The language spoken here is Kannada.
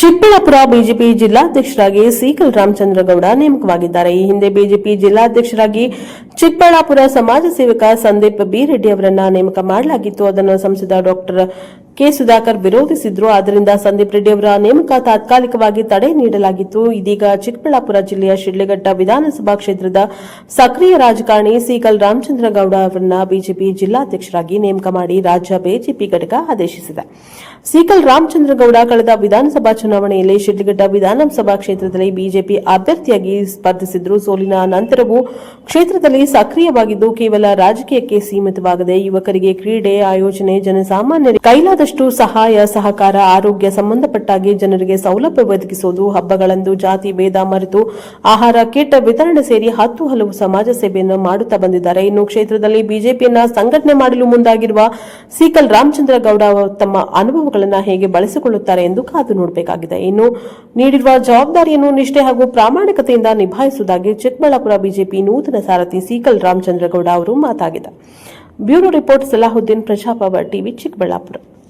ಚಿಕ್ಕಬಳ್ಳಾಪುರ ಬಿಜೆಪಿ ಜಿಲ್ಲಾಧ್ಯಕ್ಷರಾಗಿ ಸೀಕಲ್ ರಾಮಚಂದ್ರಗೌಡ ನೇಮಕವಾಗಿದ್ದಾರೆ. ಈ ಹಿಂದೆ ಬಿಜೆಪಿ ಜಿಲ್ಲಾಧ್ಯಕ್ಷರಾಗಿ ಚಿಕ್ಕಬಳ್ಳಾಪುರ ಸಮಾಜ ಸೇವಕ ಸಂದೀಪ್ ಬಿ ರೆಡ್ಡಿ ಅವರನ್ನ ನೇಮಕ ಮಾಡಲಾಗಿತ್ತು. ಅದನ್ನು ಸಂಸದ ಡಾಕ್ಟರ್ ಕೆ ಸುಧಾಕರ್ ವಿರೋಧಿಸಿದ್ರು. ಆದ್ದರಿಂದ ಸಂದೀಪ್ ರೆಡ್ಡಿ ಅವರ ನೇಮಕ ತಾತ್ಕಾಲಿಕವಾಗಿ ತಡೆ ನೀಡಲಾಗಿತ್ತು. ಇದೀಗ ಚಿಕ್ಕಬಳ್ಳಾಪುರ ಜಿಲ್ಲೆಯ ಶಿಡ್ಲಘಟ್ಟ ವಿಧಾನಸಭಾ ಕ್ಷೇತ್ರದ ಸಕ್ರಿಯ ರಾಜಕಾರಣಿ ಸೀಕಲ್ ರಾಮಚಂದ್ರಗೌಡ ಅವರನ್ನ ಬಿಜೆಪಿ ಜಿಲ್ಲಾಧ್ಯಕ್ಷರಾಗಿ ನೇಮಕ ಮಾಡಿ ರಾಜ್ಯ ಬಿಜೆಪಿ ಘಟಕ ಆದೇಶಿಸಿದೆ. ಸೀಕಲ್ ರಾಮಚಂದ್ರಗೌಡ ಕಳೆದ ವಿಧಾನಸಭಾ ಚುನಾವಣೆಯಲ್ಲಿ ಶಿಡ್ಲಘಟ್ಟ ವಿಧಾನಸಭಾ ಕ್ಷೇತ್ರದಲ್ಲಿ ಬಿಜೆಪಿ ಅಭ್ಯರ್ಥಿಯಾಗಿ ಸ್ಪರ್ಧಿಸಿದ್ರು. ಸೋಲಿನ ನಂತರವೂ ಕ್ಷೇತ್ರದಲ್ಲಿ ಸಕ್ರಿಯವಾಗಿದ್ದು ಕೇವಲ ರಾಜಕೀಯಕ್ಕೆ ಸೀಮಿತವಾಗದೆ ಯುವಕರಿಗೆ ಕ್ರೀಡೆ, ಆಯೋಜನೆ, ಜನಸಾಮಾನ್ಯರಿಗೆ ಕೈಲಾದಷ್ಟು ಸಹಾಯ, ಸಹಕಾರ, ಆರೋಗ್ಯ ಸಂಬಂಧಪಟ್ಟಾಗಿ ಜನರಿಗೆ ಸೌಲಭ್ಯ ಒದಗಿಸುವುದು ಹಬ್ಬಗಳಂದು ಜಾತಿ ಭೇದ ಮರೆತು ಆಹಾರ, ಕಿಟ್ ವಿತರಣೆ ಸೇರಿ ಹತ್ತು ಹಲವು ಸಮಾಜ ಸೇವೆಯನ್ನು ಮಾಡುತ್ತಾ ಬಂದಿದ್ದಾರೆ. ಇನ್ನು ಕ್ಷೇತ್ರದಲ್ಲಿ ಬಿಜೆಪಿಯನ್ನ ಸಂಘಟನೆ ಮಾಡಲು ಮುಂದಾಗಿರುವ ಸೀಕಲ್ ರಾಮಚಂದ್ರಗೌಡ ಅವರು ತಮ್ಮ ಅನುಭವಗಳನ್ನು ಹೇಗೆ ಬಳಸಿಕೊಳ್ಳುತ್ತಾರೆ ಎಂದು ಕಾದು ನೋಡಬೇಕಾಗಿದೆ. ಇನ್ನು ನೀಡಿರುವ ಜವಾಬ್ದಾರಿಯನ್ನು ನಿಷ್ಠೆ ಹಾಗೂ ಪ್ರಾಮಾಣಿಕತೆಯಿಂದ ನಿಭಾಯಿಸುವುದಾಗಿ ಚಿಕ್ಕಬಳ್ಳಾಪುರ ಬಿಜೆಪಿ ನೂತನ ಸಾರಥಿ ಸೀಕಲ್ ರಾಮಚಂದ್ರಗೌಡ ಅವರು ಮಾತಾಗಿದೆ bureau report Salahuddin Prajapower TV Chikkaballapur.